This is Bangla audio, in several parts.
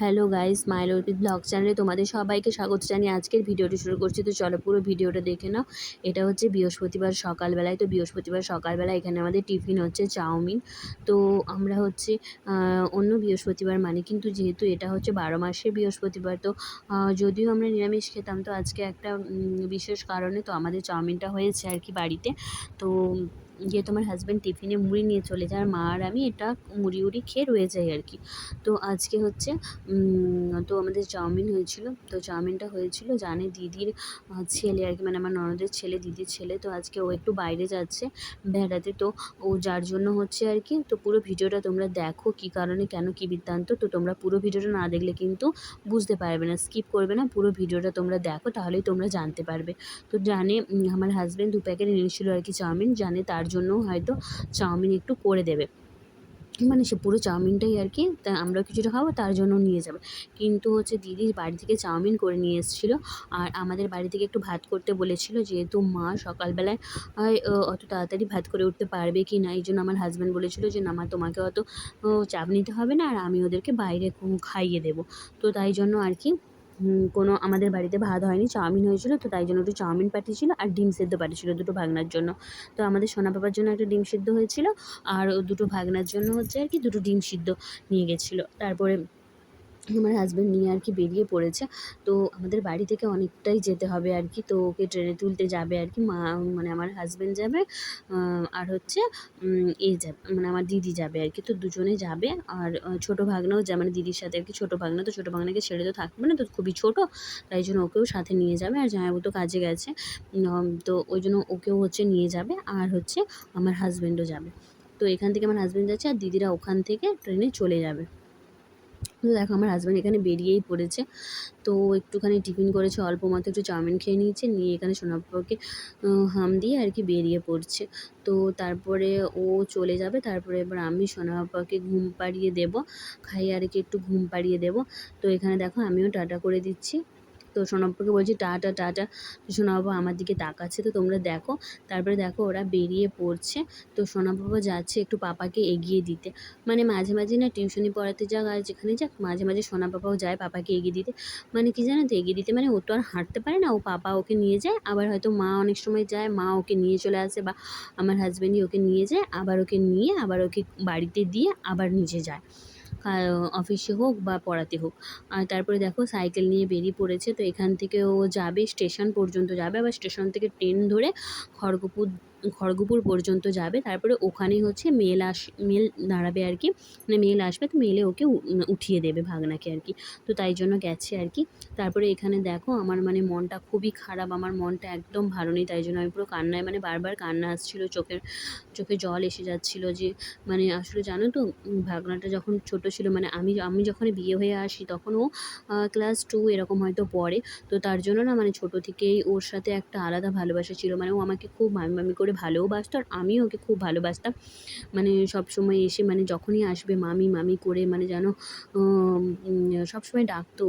হ্যালো গাইস মাইল অর্পিত ব্লগ চ্যানেলে তোমাদের সবাইকে স্বাগত জানিয়ে আজকের ভিডিওটি শুরু করছি। তো চলো পুরো ভিডিওটা দেখে নাও। এটা হচ্ছে বৃহস্পতিবার সকালবেলায়। তো বৃহস্পতিবার সকালবেলা এখানে আমাদের টিফিন হচ্ছে চাউমিন। তো আমরা হচ্ছে অন্য বৃহস্পতিবার মানে কিন্তু যেহেতু এটা হচ্ছে বারো মাসের বৃহস্পতিবার, তো যদিও আমরা নিরামিষ খেতাম, তো আজকে একটা বিশেষ কারণে তো আমাদের চাউমিনটা হয়েছে আর কি বাড়িতে। তো যেহেতু আমার হাজব্যান্ড টিফিনে মুড়ি নিয়ে চলে যায়, আর মা আর আমি এটা মুড়ি উড়ি খেয়ে রয়ে যাই আর কি। তো আজকে হচ্ছে তো আমাদের চাউমিন হয়েছিল, তো চাউমিনটা হয়েছিল জানে দিদির ছেলে আর কি মানে আমার ননদের ছেলে, দিদির ছেলে, তো আজকে ও একটু বাইরে যাচ্ছে বেড়াতে, তো ও যার জন্য হচ্ছে আর কি, তো পুরো ভিডিওটা তোমরা দেখো কী কারণে, কেন কী বৃত্তান্ত, তো তোমরা পুরো ভিডিওটা না দেখলে কিন্তু বুঝতে পারবে না স্কিপ করবে না, পুরো ভিডিওটা তোমরা দেখো, তাহলেই তোমরা জানতে পারবে। তো জানে আমার হাজব্যান্ড দু প্যাকেট এনেছিল আর কি চাউমিন, জানে তার জন্য হয়তো চাউমিন একটু করে দেবে। মানে সে পুরো চাউমিনটাই আর কি তা আমরাও কিছুটা খাব তার জন্য নিয়ে যাবে। কিন্তু হচ্ছে দিদি বাড়ি থেকে চাউমিন করে নিয়ে এসেছিল আর আমাদের বাড়ি থেকে একটু ভাত করতে বলেছিল যেহেতু মা সকালবেলায় ও, অত তাড়াতাড়ি ভাত করে উঠতে পারবে কি না এই জন্য আমার হাজব্যান্ড বলেছিল যে না মা তোমাকে অত চাপ নিতে হবে না আর আমি ওদেরকে বাইরে খাইয়ে দেবো। তো তাই জন্য আর কি কোনো আমাদের বাড়িতে ভাত হয়নি, চাউমিন হয়েছিল, তো তাই জন্য একটু চাউমিন পাঠিয়েছিল আর ডিম সেদ্ধ পাঠিয়েছিল দুটো ভাগনার জন্য। তো আমাদের সোনা পাপার জন্য একটা ডিম সেদ্ধ হয়েছিল আর দুটো ভাগনার জন্য হচ্ছে আর কি দুটো ডিম সিদ্ধ নিয়ে গেছিল। তারপরে আমার হাজব্যান্ড নিয়ে আর কি বেরিয়ে পড়েছে। তো আমাদের বাড়ি থেকে অনেকটাই যেতে হবে আর কি। তো ওকে ট্রেনে তুলতে যাবে আর কি। মা মানে আমার হাজব্যান্ড যাবে আর হচ্ছে উম, এ যাবে মানে আমার দিদি যাবে আর কি। তো দুজনে যাবে। আর ছোটো ভাগনাও যা মানে দিদির সাথে আর কি ছোটো ভাগনা। তো ছোটো ভাগনাকে ছেড়ে তো থাকবে না তো খুবই ছোটো। তাই জন্য ওকেও সাথে নিয়ে যাবে। আর জামাইবাবু তো কাজে গেছে। তো ওই জন্য ওকেও হচ্ছে নিয়ে যাবে। আর হচ্ছে আমার হাজব্যান্ডও যাবে। তো এখান থেকে আমার হাজব্যান্ড যাচ্ছে। আর দিদিরা ওখান থেকে ট্রেনে চলে যাবে। তো দেখো আমার হাজব্যান্ড এখানে বেরিয়েই পড়েছে। তো একটুখানি টিফিন করেছে, অল্প মতো একটু চাউমিন খেয়ে নিয়েছে, নিয়ে এখানে সোনাপুরকে হাম দিয়ে আর কি বেরিয়ে পড়ছে। তো তারপরে ও চলে যাবে, তারপরে এবার আমি সোনাপাকে ঘুম পাড়িয়ে দেবো, খাইয়ে আর কি একটু ঘুম পাড়িয়ে দেবো। তো এখানে দেখো আমিও টাটা করে দিচ্ছি। তো সোনাপাপাকে বলছি টাটা টাটা সোনাপাপা আমার দিকে তাকাচ্ছে, তো তোমরা দেখো। তারপরে দেখো ওরা বেরিয়ে পড়ছে। তো সোনাপাপা যাচ্ছে একটু পাপাকে এগিয়ে দিতে। মানে মাঝে মাঝে না টিউশনি পড়াতে যাক আর যেখানে যাক, মাঝে মাঝে সোনা পাপাও যায় পাপাকে এগিয়ে দিতে। মানে কি জানো তো, এগিয়ে দিতে মানে ও তো আর হাঁটতে পারে না। ও পাপা ওকে নিয়ে যায়, আবার হয়তো মা অনেক সময় যায়, মা ওকে নিয়ে চলে আসে বা আমার হাজব্যান্ডই ওকে নিয়ে যায়, আবার ওকে নিয়ে, আবার ওকে বাড়িতে দিয়ে আবার নিজে যায়। অফিসে হোক বা পড়াতে হোক। আর তারপরে দেখো সাইকেল নিয়ে বেরিয়ে পড়েছে, তো এখান থেকে ও যাবে স্টেশন পর্যন্ত যাবে। আবার স্টেশন থেকে ট্রেন ধরে খড়গপুর খড়গপুর পর্যন্ত যাবে। তারপরে ওখানেই হচ্ছে মেল আস, মেল দাঁড়াবে আর কি। মানে মেল আসবে তো মেলে ওকে উঠিয়ে দেবে ভাগনাকে আর কি। তো তাই জন্য গেছে আর কি। তারপরে এখানে দেখো আমার মানে মনটা খুবই খারাপ, আমার মনটা একদম ভালো নেই। তাই জন্য আমি পুরো কান্নায় মানে বারবার কান্না আসছিল, চোখের, চোখে জল এসে যাচ্ছিল যে মানে আসলে জানো তো, ভাগনাটা যখন ছোট ছিল মানে আমি আমি যখন বিয়ে হয়ে আসি তখন ও ক্লাস টু এরকম হয়তো পড়ে। তো তার জন্য না মানে ছোট থেকেই ওর সাথে একটা আলাদা ভালোবাসা ছিল। মানে ও আমাকে খুব মামি মামি করে ভালোবাসতো, আর আমিও ওকে খুব ভালোবাসতাম। মানে সব সময় এসে মানে যখনই আসবে মামি মামি করে মানে যেন সব সময় ডাকতো।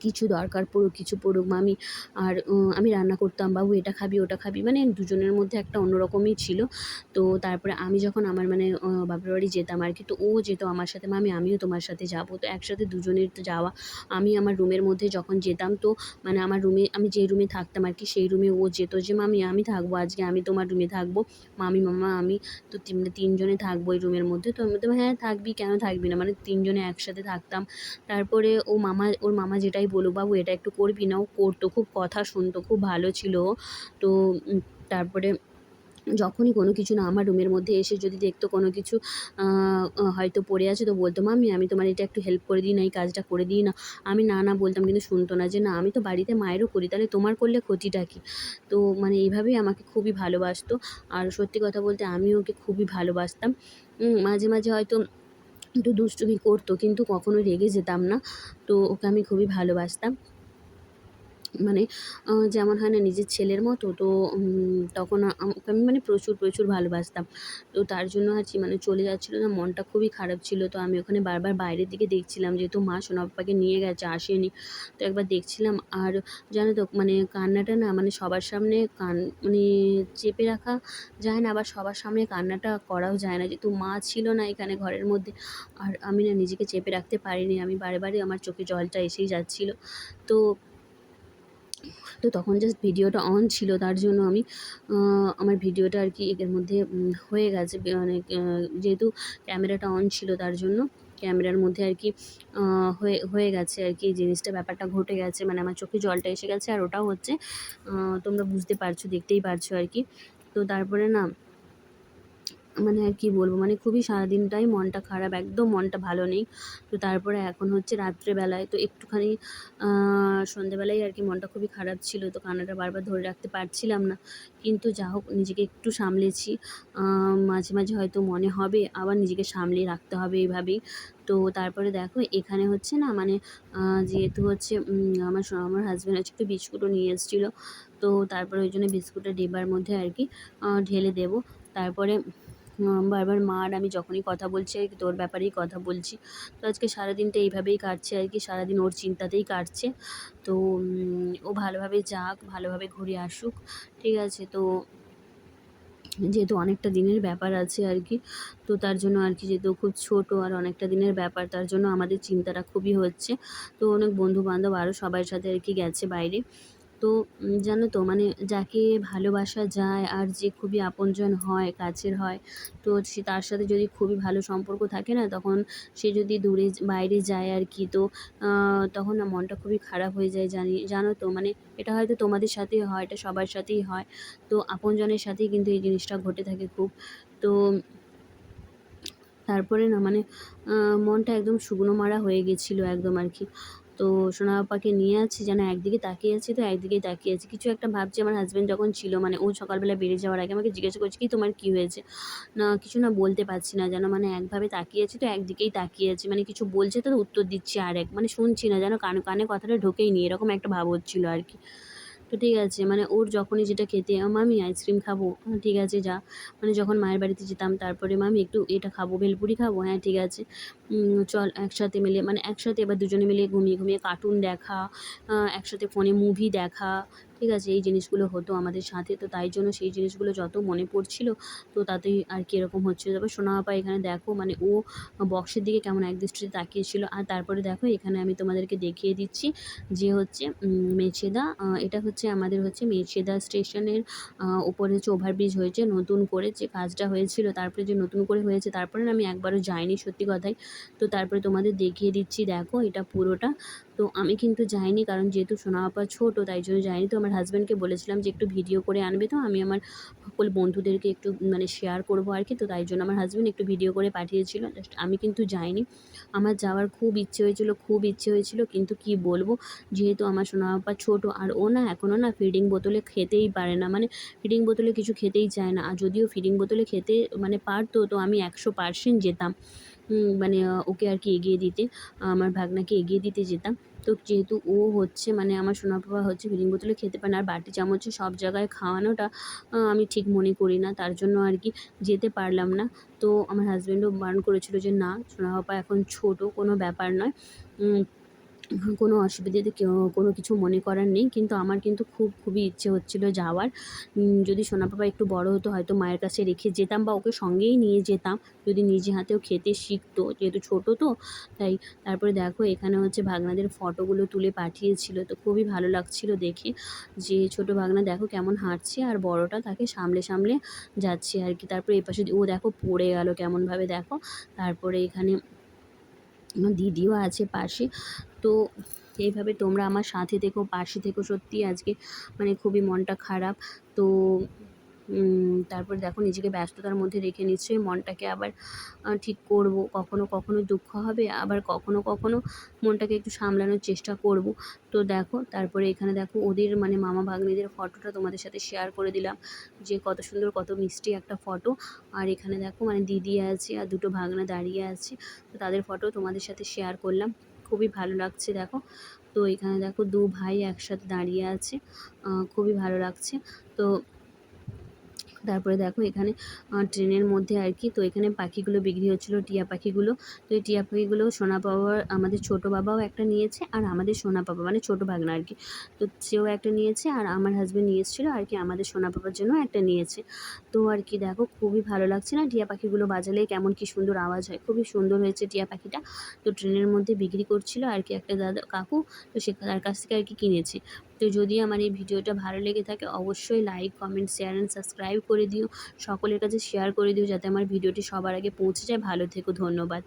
কিছু দরকার পড়ুক, কিছু পড়ুক মামি আর আমি রান্না করতাম, বাবু এটা খাবি, ওটা খাবি মানে দুজনের মধ্যে একটা অন্যরকমই ছিল। তো তারপরে আমি যখন আমার মানে বাপের বাড়ি যেতাম আর কি, তো ও যেত আমার সাথে মামি আমিও তোমার সাথে যাব। তো একসাথে দুজনের তো যাওয়া, আমি আমার রুমের মধ্যে যখন যেতাম, তো মানে আমার রুমে, আমি যে রুমে থাকতাম আর কি, সেই রুমে ও যেত যে মামি আমি থাকব আজকে, আমি তোমার রুমে থাকব মামি মামা, আমি, তো তিন- তিনজনে থাকব এই রুমের মধ্যে। তো আমি তো হ্যাঁ থাকবি, কেন থাকবি না? মানে তিনজনে একসাথে থাকতাম। তারপরে ও মামা, ওর মামা যেটাই বলুক বাবু, এটা একটু করবি না? ও করতো, খুব কথা শুনতো, খুব ভালো ছিল। তো তারপরে যখনই কোনো কিছু না, আমার রুমের মধ্যে এসে যদি দেখতো কোনো কিছু হয়তো পড়ে আছে, তো বলতো মামি আমি তোমার এটা একটু হেল্প করে দিই, না, এই কাজটা করে দিই, না। আমি না না বলতাম, কিন্তু শুনতো না যে, না, আমি তো বাড়িতে মায়েরও করি, তাহলে তোমার করলে ক্ষতিটা কী? তো মানে এইভাবেই আমাকে খুবই ভালোবাসতো। আর সত্যি কথা বলতে, আমিও ওকে খুবই ভালোবাসতাম। মাঝে মাঝে হয়তো একটু দুষ্টুমি করতো কিন্তু কখনো রেগে যেতাম না। তো ওকে আমি খুবই ভালোবাসতাম। মানে যেমন হয় না নিজের ছেলের মতো, তো তখন ওকে আমি মানে প্রচুর প্রচুর ভালোবাসতাম। তো তার জন্য আর কি মানে চলে যাচ্ছিল না, মনটা খুবই খারাপ ছিল। তো আমি ওখানে বারবার বাইরের দিকে দেখছিলাম, যেহেতু মা সোনা পাপাকে নিয়ে গেছে, আসেনি। তো একবার দেখছিলাম, আর জানো তো মানে কান্নাটা না মানে সবার সামনে কান মানে চেপে রাখা যায় না, আবার সবার সামনে কান্নাটা করাও যায় না। যেহেতু মা ছিল না এখানে ঘরের মধ্যে, আর আমি না নিজেকে চেপে রাখতে পারিনি। আমি বারে বারে আমার চোখে জলটা এসেই যাচ্ছিল। তো তো তখন জাস্ট ভিডিওটা অন ছিল, তার জন্য আমি আমার ভিডিওটা আর কি এর মধ্যে হয়ে গেছে মানে যেহেতু ক্যামেরাটা অন ছিল, তার জন্য ক্যামেরার মধ্যে আর কি হয়ে হয়ে গেছে আর কি জিনিসটা, ব্যাপারটা ঘটে গেছে মানে আমার চোখে জলটা এসে গেছে আর ওটাও হচ্ছে তোমরা বুঝতে পারছ, দেখতেই পারছ আর কি, তো তারপরে না মানে আর কি বলব? মানে খুবই সারাদিনটাই মনটা খারাপ, একদম মনটা ভালো নেই। তো তারপরে এখন হচ্ছে রাত্রেবেলায়, তো একটুখানি সন্ধেবেলায় আর কি মনটা খুবই খারাপ ছিল। তো কান্নাটা বারবার ধরে রাখতে পারছিলাম না। কিন্তু যা হোক, নিজেকে একটু সামলেছি। মাঝে মাঝে হয়তো মনে হবে, আবার নিজেকে সামলে রাখতে হবে এইভাবেই তো তারপরে দেখো, এখানে হচ্ছে না মানে যেহেতু হচ্ছে আমার আমার হাজব্যান্ড হচ্ছে একটু বিস্কুটও নিয়ে এসেছিল। তো তারপরে ওই জন্য বিস্কুটের ডিব্বার মধ্যে আর কি ঢেলে দেবো। তারপরে বারবার মা আর আমি যখনই কথা বলছি, আর কি তোর ব্যাপারেই কথা বলছি। তো আজকে সারাদিনটা এইভাবেই কাটছে, আর কি সারাদিন ওর চিন্তাতেই কাটছে। তো ও ভালোভাবে যাক, ভালোভাবে ঘুরে আসুক, ঠিক আছে? তো যেহেতু অনেকটা দিনের ব্যাপার আছে আর কি, তো তার জন্য আর কি যেহেতু খুব ছোট আর অনেকটা দিনের ব্যাপার, তার জন্য আমাদের চিন্তাটা খুবই হচ্ছে। তো অনেক বন্ধু বান্ধব আরও সবার সাথে আর কি গেছে বাইরে। তো জানো তো মানে যাকে ভালোবাসা যায় আর যে খুবই আপনজন হয়, কাছের হয়, তো সে তার সাথে যদি খুবই ভালো সম্পর্ক থাকে না, তখন সে যদি দূরে বাইরে যায় আর কি, তো তখন না মনটা খুবই খারাপ হয়ে যায় জানি, জানো তো মানে এটা হয়তো তোমাদের সাথেই হয়, এটা সবার সাথেই হয়, তো আপনজনের সাথেই কিন্তু এই জিনিসটা ঘটে থাকে খুব, তো তারপরে না মানে মনটা একদম শুকনো মারা হয়ে গেছিল একদম আর কি তো সোনা পাপাকে নিয়ে আছি, যেন একদিকে তাকিয়ে আছি, তো একদিকেই তাকিয়ে আছি। কিছু একটা ভাবছি, আমার হাজব্যান্ড যখন ছিল মানে ও সকালবেলা বেড়ে যাওয়ার আগে আমাকে জিজ্ঞাসা করছে কি তোমার কি হয়েছে? না, কিছু না বলতে পারছি না, যেন মানে একভাবে তাকিয়ে আছি, তো একদিকেই তাকিয়ে আছি। মানে কিছু বলছে তো উত্তর দিচ্ছি আরেক মানে শুনছি না, যেন কানে কানে কথাটা ঢোকেই নি, এরকম একটা ভাব হচ্ছিল আর কি। তো ঠিক আছে মানে ওর যখনই যেটা খেতে মামি আইসক্রিম খাব? "হ্যাঁ, ঠিক আছে যা। মানে যখন মায়ের বাড়িতে যেতাম তারপরে মামি একটু এটা খাব ভেলপুরি খাব? হ্যাঁ ঠিক আছে। চল একসাথে মিলে মানে একসাথে এবার দুজনে মিলে ঘুমিয়ে ঘুমিয়ে কার্টুন দেখা একসাথে ফোনে মুভি দেখা ঠিক আছে, এই জিনিসগুলো হতো আমাদের সাথে। তো তাই জন্য সেই জিনিসগুলো যত মনে পড়ছিল, তো তাতেই আর কি এরকম হচ্ছিল তারপর সোনা এখানে দেখো মানে ও বক্সের দিকে কেমন এক দৃষ্টিতে তাকিয়েছিল। আর তারপরে দেখো, এখানে আমি তোমাদেরকে দেখিয়ে দিচ্ছি যে হচ্ছে মেছেদা এটা হচ্ছে আমাদের হচ্ছে মেচেদা স্টেশনের উপরে হচ্ছে ওভারব্রিজ হয়েছে, নতুন করে যে কাজটা হয়েছিল, তারপরে যে নতুন করে হয়েছে, তারপরে আমি একবারও যাইনি সত্যি কথাই। তো তারপরে তোমাদের দেখিয়ে দিচ্ছি, দেখো এটা পুরোটা। তো আমি কিন্তু যাইনি, কারণ যেহেতু সোনা আপা ছোটো, তাই জন্য যাইনি। তো আমার হাজব্যান্ডকে বলেছিলাম যে একটু ভিডিও করে আনবে তো, আমি আমার সকল বন্ধুদেরকে একটু মানে শেয়ার করব আর কি, তো তাই জন্য আমার হাজব্যান্ড একটু ভিডিও করে পাঠিয়েছিল আমি কিন্তু যাইনি। আমার যাওয়ার খুব ইচ্ছে হয়েছিল, খুব ইচ্ছে হয়েছিল, কিন্তু কি বলব, যেহেতু আমার সোনা আপা ছোটো আর ও না এখনও না ফিডিং বোতলে খেতেই পারে না মানে ফিডিং বোতলে কিছু খেতেই চায় না, আর যদিও ফিডিং বোতলে খেতে মানে পারতো, তো আমি একশো পার্সেন্ট যেতাম মানে ওকে আর কি এগিয়ে দিতে, আমার ভাগনাকে এগিয়ে দিতে যেতাম। তো যেহেতু ও হচ্ছে মানে আমার সোনা পাপা হচ্ছে ফিলিং বোতলে খেতে পারে না, আর বাটি চামচে সব জায়গায় খাওয়ানোটা আমি ঠিক মনে করি না, তার জন্য আর কি যেতে পারলাম না। তো আমার হাজব্যান্ডও বারণ করেছিল যে, না সোনা পাপা এখন ছোট, কোনো ব্যাপার নয়। কোনো অসুবিধাতে কেউ, কোনো কিছু মনে করার নেই, কিন্তু আমার কিন্তু খুব, খুবই ইচ্ছে হচ্ছিল যাওয়ার। যদি সোনা পাপা একটু বড় হতো, হয়তো মায়ের কাছে রেখে যেতাম বা ওকে সঙ্গেই নিয়ে যেতাম। যদি নিজে হাতেও খেতে শিখতো, যেহেতু ছোটো তো, তাই তারপরে দেখো এখানে হচ্ছে ভাগনাদের ফটোগুলো তুলে পাঠিয়েছিল, তো খুবই ভালো লাগছিল দেখে। যে ছোট ভাগনা দেখো কেমন হাঁটছে আর বড়টা তাকে সামলে সামলে যাচ্ছে আর কি। তারপরে এই পাশে ও দেখো পড়ে গেল কেমনভাবে দেখো। তারপরে এখানে দিদিও আছে পাশে তো এইভাবে তোমরা আমার সাথে থেকো, পাশে থেকো সত্যি আজকে। মানে খুবই মনটা খারাপ। তো তারপর দেখো নিজেকে ব্যস্ততার মধ্যে রেখে নিশ্চয়ই মনটাকে আবার ঠিক করব। কখনো কখনো দুঃখ হবে, আবার কখনো কখনো মনটাকে একটু সামলানোর চেষ্টা করব। তো দেখো, তারপরে এখানে দেখো ওদের মানে মামা ভাগ্নিদের ফটোটা তোমাদের সাথে শেয়ার করে দিলাম। যে কত সুন্দর, কত মিষ্টি একটা ফটো। আর এখানে দেখো মানে দিদি আছে আর দুটো ভাগনা দাঁড়িয়ে আছে। তো তাদের ফটো তোমাদের সাথে শেয়ার করলাম। খুবই ভালো লাগছে, দেখো। তো এখানে দেখো দু ভাই একসাথে দাঁড়িয়ে আছে খুবই ভালো লাগছে। তো তারপরে দেখো এখানে ট্রেনের মধ্যে আর কি, তো এখানে পাখিগুলো বিক্রি হচ্ছিল, টিয়া পাখিগুলো। তো এই টিয়া পাখিগুলো সোনা বাবার আমাদের ছোটো বাবাও একটা নিয়েছে আর আমাদের সোনা বাবা মানে ছোটো ভাগনা আর কি। তো সেও একটা নিয়েছে আর আমার হাজব্যান্ড নিয়ে এসেছিল আর কি, আমাদের সোনা বাবার জন্য একটা নিয়েছে। তো আর কি দেখো, খুবই ভালো লাগছে না টিয়া পাখিগুলো বাজালে, কেমন কি সুন্দর আওয়াজ হয়, খুবই সুন্দর হয়েছে টিয়া পাখিটা। তো ট্রেনের মধ্যে বিক্রি করছিল আর কি একটা দাদা, কাকু, তো সে তার কাছ থেকে আর কি কিনেছে। তো যদি আমার এই ভিডিওটা ভালো লেগে থাকে, অবশ্যই like comment share and subscribe করে দিও। সকলের কাছে শেয়ার করে দিও যাতে আমার ভিডিওটি সবার আগে পৌঁছে যায়। ভালো থেকো, ধন্যবাদ।